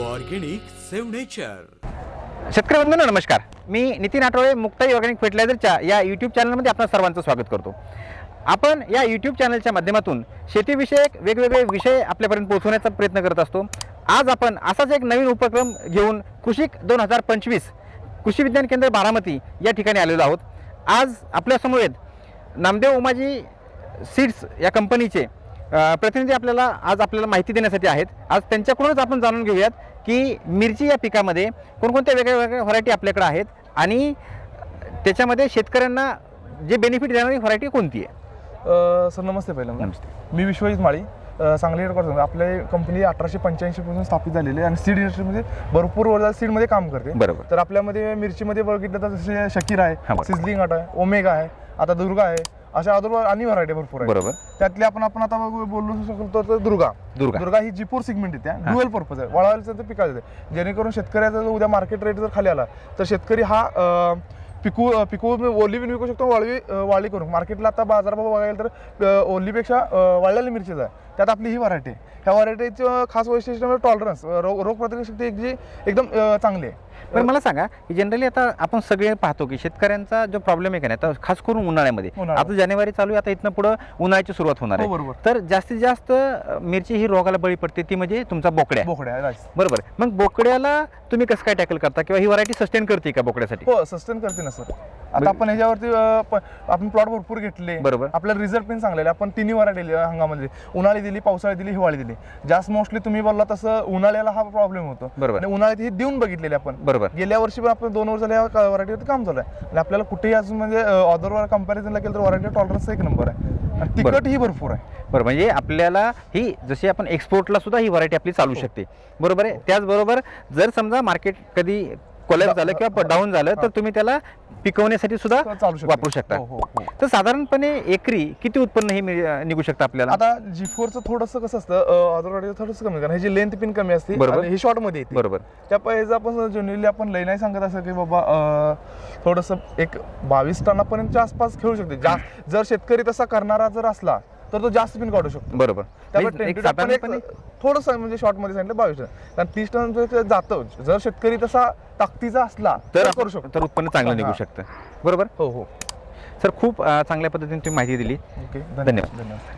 Organic save nature शेतकरी बंधूंनो नमस्कार. मी नितीन आठवळे मुक्ताई ऑर्गॅनिक फर्टिलायझरच्या या यूट्यूब चॅनलमध्ये आपणा सर्वांचं स्वागत करतो. आपण या यूट्यूब चॅनलच्या माध्यमातून शेतीविषयक वेगवेगळे विषय आपल्यापर्यंत पोहोचवण्याचा प्रयत्न करत असतो. आज आपण असाच एक नवीन उपक्रम घेऊन कृषिक दोन हजार पंचवीस कृषी विज्ञान केंद्र बारामती या ठिकाणी आलेलो आहोत. आज आपल्यासमोर आहेत नामदेव उमाजी सीड्स या कंपनीचे प्रतिनिधी आपल्याला आज आपल्याला माहिती देण्यासाठी आहेत. आज त्यांच्याकडूनच आपण जाणून घेऊयात की मिरची या पिकामध्ये कोणकोणत्या वेगळ्या वेगळ्या व्हरायटी आपल्याकडे आहेत आणि त्याच्यामध्ये शेतकऱ्यांना जे बेनिफिट देणारी व्हरायटी कोणती आहे? सर नमस्ते पहिल्यांदा. नमस्ते. मी विश्वजित माळी सांगली हेडक्वार्टर आपल्या कंपनी अठराशे पंच्याऐंशी पासून स्थापित झालेली आहे आणि सीड इंडस्ट्रीमध्ये भरपूर वर्ष सीडमध्ये काम करते. बरोबर. तर आपल्यामध्ये मिरचीमध्ये बघितलं तर जसे शकीर आहे. सिझलिंग आट आहे ओमेगा आहे आता दुर्गा आहे. अशा अदर आणि व्हरायटी भरपूर आहे बरोबर. त्यातली आपण आपण आता बोलू शकतो तर दुर्गा. दुर्गा. दुर्गा ही जीपूर सिगमेंट येते ड्युअल पर्पज आहे. वळायचं तर पिकायचं आहे. जेणेकरून शेतकऱ्याचा जर उद्या मार्केट रेट जर खाली आला तर शेतकरी हा पिकू पिकू ओली पण विकू शकतो वाळवी अ, वाळली करून मार्केटला आता बाजारभाव बघायला तर ओलीपेक्षा वाळलेली मिरचीच आहे. त्यात आपली ही व्हरायटी ह्या व्हरायटीचं खास वैशिष्ट्य म्हणजे टॉलरन्स रोग रोगप्रतिकारक शक्ती एक जी एकदम चांगली आहे. पण मला सांगा की जनरली आता आपण सगळे पाहतो की शेतकऱ्यांचा जो प्रॉब्लेम आहे का नाही खास करून उन्हाळ्यामध्ये. उन्हाळा. आता जानेवारी चालू आहे आता इथनं पुढं उन्हाळ्याची सुरुवात होणार हो, आहे बरोबर. तर जास्तीत जास्त मिरची ही रोगाला बळी पडते ती म्हणजे तुमचा बोकड्या. बरोबर. मग बोकड्याला तुम्ही कसं काय टॅकल करता किंवा ही व्हरायटी सस्टेन करते का बोकड्यासाठी? हो सस्टेन करते ना सर आता आपण ह्याच्यावरती आपण प्लॉट भरपूर घेतले. बरोबर. आपल्याला रिझल्ट पण चांगले. आपण तिन्ही वरा दिली हंगामध्ये उन्हाळी दिली पावसाळी दिली हिवाळी दिली. जास्त मोस्टली तुम्ही बोलला तसं उन्हाळ्याला हा प्रॉब्लेम होतो. बरोबर. उन्हाळ्यात ही देऊन बघितलेली आपण. बरोबर. गेल्या वर्षी पण आपण दोन वर्ष झाले या व्हरायटीवरती काम चालू आहे. आणि आपल्याला कुठेही अजून म्हणजे अदर कम्पॅरिझनला केलं तर व्हरायटी टॉलरन्स एक नंबर आहे. आणि तिखट ही भरपूर आहे. बरं म्हणजे आपल्याला ही जशी आपण एक्सपोर्टला सुद्धा ही व्हरायटी आपली चालू शकते. बरोबर आहे? त्याचबरोबर जर समजा मार्केट कधी कोलॅप झालं किंवा डाऊन झालं तर तुम्ही त्याला पिकवण्यासाठी सुद्धा. वापरू शकता. हो, हो, हो. तर साधारणपणे एकरी किती उत्पन्न हे निघू शकतं आपल्याला? आता जी फोरचं थोडंसं कसं असतं अदर व्हरायटी थोडंसं कमी कारण ह्याची लेंथ पिन कमी असते बरोबर. ही शॉर्टमध्ये येते. बरोबर. त्या पैसा आपण जनरली आपण लई नाही सांगत असं की बाबा थोडंसं एक बावीस टनापर्यंतच्या आसपास खेळू शकते. जास्त जर शेतकरी तसा करणारा जर असला तर तो जास्त पिन काढू शकतो. बरोबर. त्यामुळे म्हणजे एक 20 आपण एक साधारणपणे थोडंसं म्हणजे शॉर्टमध्ये सांगितलं बावीस टन. कारण तीस टन जातं जर शेतकरी तसा ताकदीचा असला तर करू शकतो. तर उत्पन्न चांगलं निघू. शकतं. बरोबर? हो हो. सर खूप अं, चांगल्या पद्धतीने तुम्ही माहिती दिली. ओके धन्यवाद. धन्यवाद.